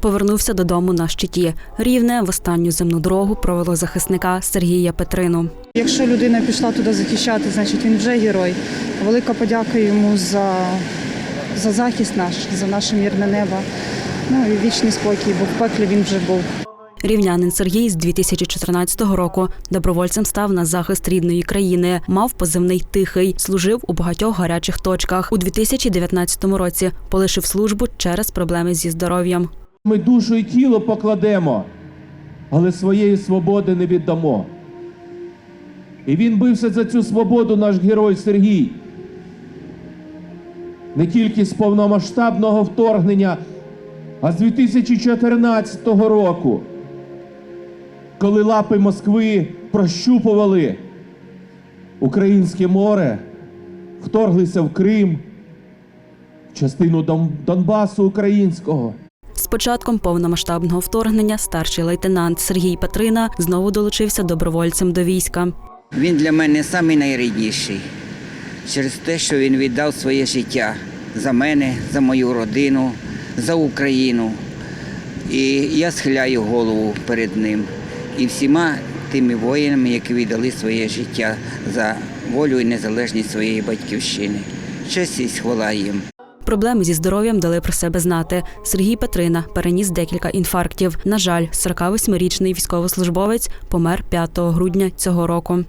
Повернувся додому на щиті. Рівне в останню земну дорогу провело захисника Сергія Петрину. Якщо людина пішла туди захищати, значить він вже герой. Велика подяка йому за, за захист наш, за наше мирне небо. Ну і вічний спокій, бо в пеклі він вже був. Рівнянин Сергій з 2014 року добровольцем став на захист рідної країни. Мав позивний тихий, служив у багатьох гарячих точках. У 2019 році полишив службу через проблеми зі здоров'ям. Ми душу і тіло покладемо, але своєї свободи не віддамо. І він бився за цю свободу, наш герой Сергій. Не тільки з повномасштабного вторгнення, а з 2014 року, коли лапи Москви прощупували українське море, вторглися в Крим, в частину Донбасу українського. З початком повномасштабного вторгнення старший лейтенант Сергій Петрина знову долучився добровольцем до війська. Він для мене самий найрідніший через те, що він віддав своє життя за мене, за мою родину, за Україну. І я схиляю голову перед ним і всіма тими воїнами, які віддали своє життя за волю і незалежність своєї батьківщини. Честь і хвала їм. Проблеми зі здоров'ям дали про себе знати. Сергій Петрина переніс декілька інфарктів. На жаль, 48-річний військовослужбовець помер 5 грудня цього року.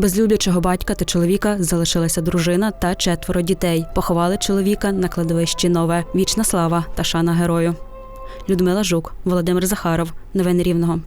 Без люблячого батька та чоловіка залишилася дружина та четверо дітей. Поховали чоловіка на кладовищі Нове. Вічна слава та шана герою. Людмила Жук, Володимир Захаров. Новини Рівного.